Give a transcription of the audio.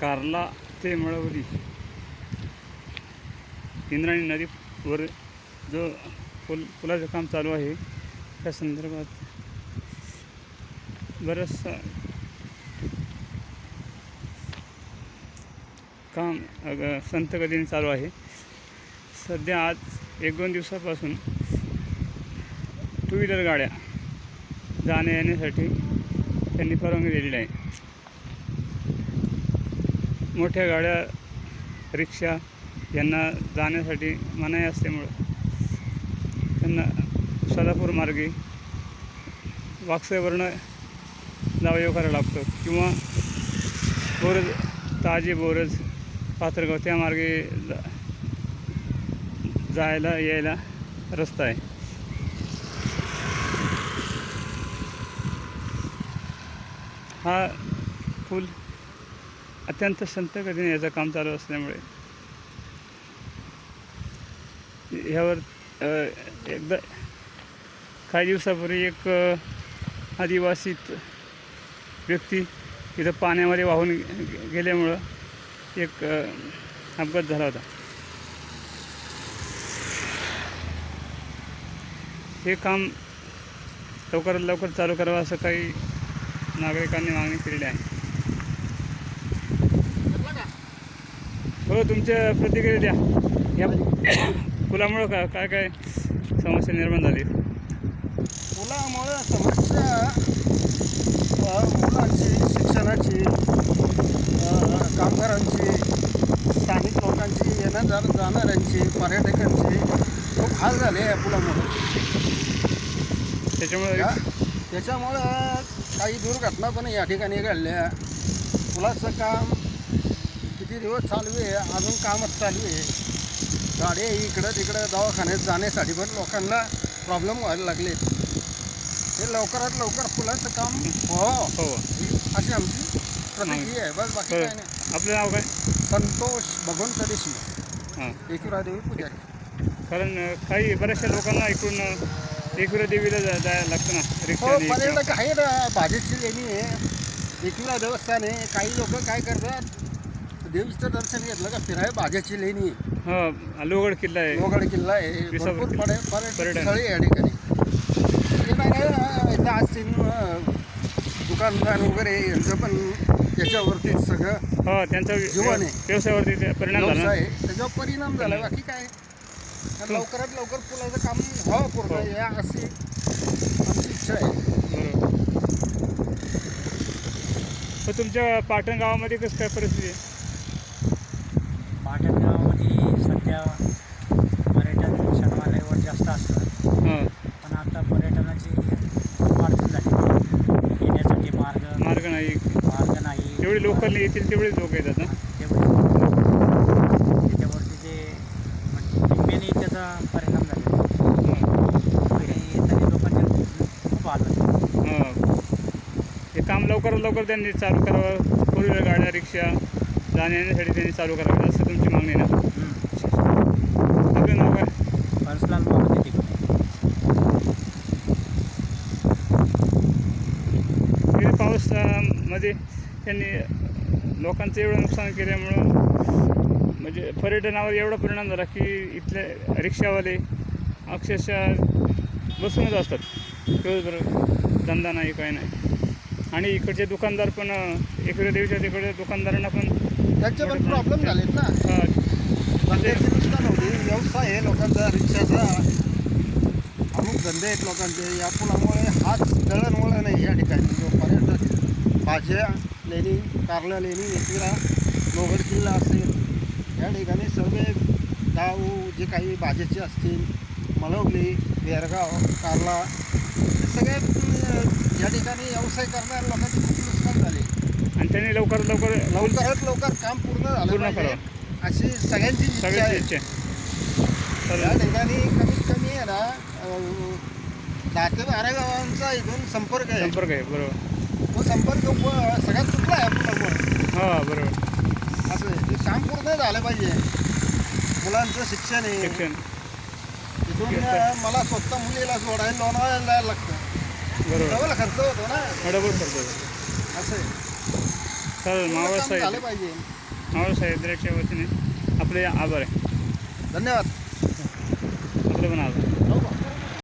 कारला ते मळवली. इंद्रायणी नदीवर जो पुल पुलाचं काम चालू आहे त्या संदर्भात बरंचसं काम अग- संत गतीने चालू आहे. सध्या आज एक दोन दिवसापासून टू व्हीलर गाड्या जाण्या येण्यासाठी त्यांनी परवानगी दिलेली आहे. मोठ्या गाड्या रिक्षा यांना जाण्यासाठी मनाई असल्यामुळं त्यांना सोलापूर मार्गे वाकसेवरनं जावयोग करायला लागतं. किंवा बोरज ताजे बोरज पात्रगाव त्या मार्गे जा जायला यायला रस्ता आहे. हा पूल अत्यंत संत गतीने याचं काम चालू असल्यामुळे ह्यावर एकदा काही दिवसापूर्वी एक आदिवासी आदिवासीत व्यक्ती तिथं पाण्यामध्ये वाहून गेल्यामुळं एक अपघात झाला होता. हे काम लवकरात लवकर चालू करावं असं काही नागरिकांनी मागणी केलेली आहे. हो तुमच्या प्रतिक्रिया द्या. या पुलामुळं का काय काय समस्या निर्माण झाली? मुलामुळं समस्या मुलांची शिक्षणाची कामगारांची स्थानिक लोकांची येण्या जा जाणाऱ्यांची पर्यटकांची खूप हाल झाले या पुलामुळं. त्याच्यामुळे त्याच्यामुळं काही दुर्घटना पण या ठिकाणी घडल्या. पुलाचं काम किती दिवस चालू आहे अजून कामच चालू आहे. गाड्या इकडं तिकडं दवाखान्यात जाण्यासाठी पण लोकांना प्रॉब्लेम व्हायला लागले. हे लवकरात लवकर पुलाचं काम हो हो. अशी आमची प्रतिक्रिया आहे. बस बाकी बरं. काय नाही. आपलं नाव काय? संतोष भगवंत देशमुख. हां. एकविरा देवी पुजारी कारण काही बऱ्याचशा लोकांना इकडून एकविरा देवीला जा जायला लागतं ना हो पर्यटक आहे ना भाजपची लेणी आहे. एकविरा देवस्थान आहे काही लोक काय करतात देवीचं दर्शन घेतलं का फिराय भाज्याची लेणी आहे. हा लोहगड किल्ला आहे. लोहगड किल्ला आहे. भरपूर पर्यटन. स्थळी आहे या ठिकाणी. हे असतील अं, दुकानदार वगैरे यांचं पण त्याच्यावरती सगळं हो त्यांचा व्य- जीवन आहे. व्यवसायावरती ते परिणाम झाला ना. व्यवसाय आहे. त्याच्यावर परिणाम झाला बाकी काय लवकरात लवकर पुलाचं काम व्हावं पूर्ण हो. या अशी आमची इच्छा आहे बरोबर तर तुमच्या पाटण गावामध्ये कसं काय परिस्थिती आहे पाटण गावामध्ये सध्या पर्यटन शनिवारवर जास्त असतं हां पण आता पर्यटनाची खूप अडचण झाली येण्यासाठी मार्ग मार्ग नाही मार्ग नाही जेवढे लोकल येतील तेवढेच लोक येतात ना त्याच्यावरती ते निम्म्याने त्याचा परिणाम झाला. हां. खूप झाले हां. काम लवकरात लवकर त्यांनी चालू करावं. फोर व्हीलर गाड्या रिक्षा जाण्या येण्यासाठी त्यांनी चालू करावं. असं तुमची मागणी आहे ना? तिकडे गेल्या पावसामध्ये त्यांनी लोकांचं एवढं नुकसान केल्यामुळं म्हणजे पर्यटनावर एवढा परिणाम झाला की इथले रिक्षावाले अक्षरशः बसूनच असतात. दिवसभर धंदा नाही काय नाही. आणि इकडचे दुकानदार पण इकडे देवीच्या तिकडे दुकानदारांना पण त्याचे पण प्रॉब्लेम झालेत ना. अं, धंद्याची नुकसान होते व्यवसाय आहे लोकांचा रिक्षाचा. अमुक धंदे आहेत लोकांचे या पुलामुळे हाच दळणवळण आहे या ठिकाणी. जो भाज्या लेणी कारला लेणी एकविरा लोगड किल्ला असेल या ठिकाणी सर्व गाव जे काही भाज्याचे असतील मलवली बेरगाव कारला हे सगळे या ठिकाणी व्यवसाय करणाऱ्या लोकांचे खूप नुकसान झाले आणि त्यांनी लवकरात लवकर लवकरात लवकर काम पूर्ण झालं पूर्ण पाहिजे करावं. अशी सगळ्यांची इच्छा सगळ्यांची आहे इच्छा आहे. या. ठिकाणी कमीत कमी आहे ना अं, दहा ते बारा गावांचा इथून संपर्क आहे संपर्क आहे बरोबर तो संपर्क व- सगळ्यात चुकला आहे बरोबर. असं आहे. ते काम पूर्ण झालं पाहिजे. मुलांचं शिक्षण आहे. शिक्षण. तिथून मला स्वतः मुलीला सोडायला लोणावळ्याला जायला लागतं. बरोबर. डबल खर्च होतो ना. डबल करतो असं आहे. चालेल पूर्ण मावळ काम साहेब. झालं पाहिजे. मावळ साहेब वतीने आपले आभार आहे. धन्यवाद. आपले पण आभार.